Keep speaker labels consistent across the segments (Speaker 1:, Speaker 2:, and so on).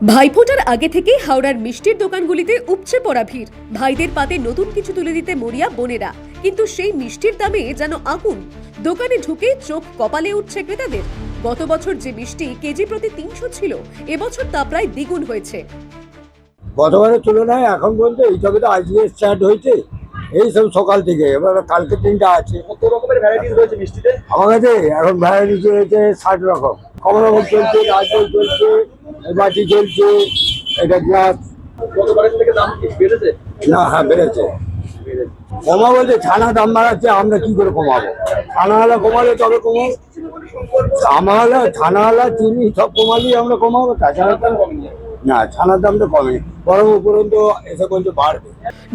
Speaker 1: ভাইফোঁটার আগে থেকেই হাওড়ার মিষ্টির দোকানগুলিতে উপচে পড়া ভিড়। ভাইদের পাতে নতুন কিছু তুলে দিতে মরিয়া বোনেরা। কিন্তু সেই মিষ্টির দামে যেন আগুন। দোকানে ঢুকে চোখ কপালে উঠছে ক্রেতাদের। গত বছর যে মিষ্টি কেজি প্রতি তিনশো ছিল এবছর তা প্রায় দ্বিগুণ হয়েছে।
Speaker 2: গতবারের তুলনায় এখন বলতে এই সবে তো আজকে স্টার্ট হয়েছে এই সব সকাল থেকে। এবার কালকে তিনটা আছে।
Speaker 3: কত রকমের ভ্যারাইটিস রয়েছে মিষ্টিতে?
Speaker 2: আমার কাছে এখন ভ্যারাইটি চলেছে ষাট রকম। কমলাভোগ চলছে রাজভোগ চলছে বাটি চলছে এটা গ্লাস
Speaker 3: গতবারের থেকে দাম কি বেড়েছে?
Speaker 2: না হ্যাঁ বেড়েছে। কমা বলতে ছানা দাম বাড়াচ্ছে আমরা কি করে কমাবো? ছানাওয়ালা কমালে তবে কমাবো ছানাওয়ালা ছানাওয়ালা চিনি সব কমালেই আমরা কমাবো তাছাড়া তো না ছানার দাম তো কমে বরং উপরন্ত এসে বলতে বাড়বে।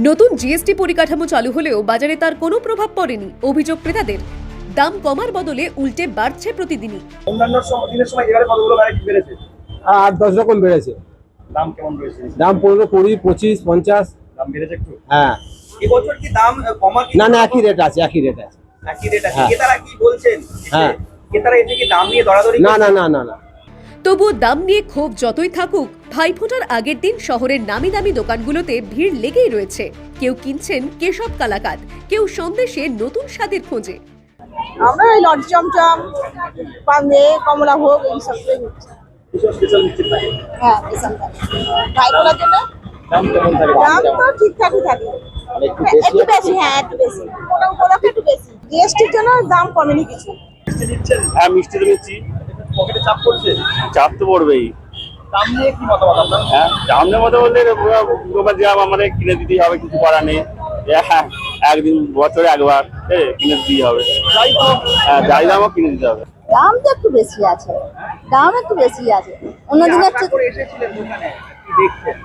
Speaker 1: নতুন জিএসটি পরিকাঠামো চালু হলেও বাজারে তার কোনো প্রভাব পড়েনি অভিযোগ ক্রেতাদের। দাম কমার বদলে উল্টে বাড়ছে প্রতিদিনই।
Speaker 3: অন্যান্য দিনের সময় এবারে কতগুলো বেড়েছে?
Speaker 4: আট দশ রকম বেড়েছে।
Speaker 3: দাম কেমন রয়েছে?
Speaker 4: দাম পনেরো কুড়ি পঁচিশ পঞ্চাশ।
Speaker 3: দাম বেড়েছে একটু?
Speaker 4: হ্যাঁ।
Speaker 3: এবছর কি দাম কমা
Speaker 4: না না একই রেট আছে একই রেট আছে।
Speaker 3: একই রেট আছে।
Speaker 4: হ্যাঁ।
Speaker 3: ক্রেতারা কি বলছেন?
Speaker 4: হ্যাঁ।
Speaker 3: ক্রেতারা এসে কি দাম নিয়ে দরাদরি
Speaker 4: না না না না না।
Speaker 1: তবুও দাম নিয়ে ক্ষোভ যতই থাকুক ভাইফোঁটার আগের দিন শহরের নামি দামি দোকানগুলোতে ভিড় লেগেই রয়েছে। কেউ কিনছেন কেশব কালাকাত কেউ সন্দেশে নতুন স্বাদের খোঁজে।
Speaker 5: আমরা এই লট চমচম পান্দে কমলা ভোগ এইসব
Speaker 3: স্পেশাল
Speaker 5: হ্যাঁ এসব ট্রাই করার জন্য?
Speaker 3: দাম কেমন থাকে?
Speaker 5: দাম তো ঠিকঠাকই থাকে।
Speaker 3: মানে একটু
Speaker 5: হ্যাঁ, বেশি হ্যাঁ একটু বেশি। কোনো উপলক্ষে একটু বেশি। জিএসটির জন্য দাম কমেনি কিছু।
Speaker 3: মিষ্টি
Speaker 6: হ্যাঁ মিষ্টি তো নিচ্ছি।
Speaker 3: পকেটে চাপ পড়ছে?
Speaker 6: চাপ তো পড়বেই।
Speaker 3: দাম নিয়ে কি মতামত আপনার?
Speaker 6: হ্যাঁ মধ্যে বলতে দোকান আমাদের কিনে দিতেই হবে কিছু করার নেই। হ্যাঁ একদিন বছরে একবার এ, কিনে দিতেই হবে। হ্যাঁ যাই দামও কিনে দিতে হবে।
Speaker 5: দাম তো একটু বেশি আছে। দাম একটু বেশি আছে। অন্য দিনের
Speaker 3: আশা করে এসেছিলেন দোকানে কি দেখছেন?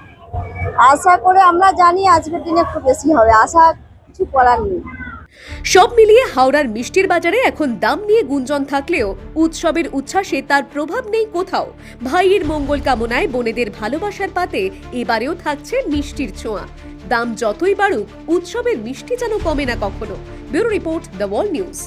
Speaker 5: আশা করে আমরা জানি আজকের দিনে একটু বেশি হবে আশা কিছু করার নেই।
Speaker 1: সব মিলিয়ে হাওড়ার মিষ্টির বাজারে এখন দাম নিয়ে গুঞ্জন থাকলেও উৎসবের উচ্ছ্বাসে তার প্রভাব নেই কোথাও। ভাইয়ের মঙ্গল কামনায় বোনেদের ভালোবাসার পাতে এবারেও থাকছে মিষ্টির ছোঁয়া। দাম যতই বাড়ুক উৎসবের মিষ্টি যেন কমে না কখনো। Bureau report the Wall News.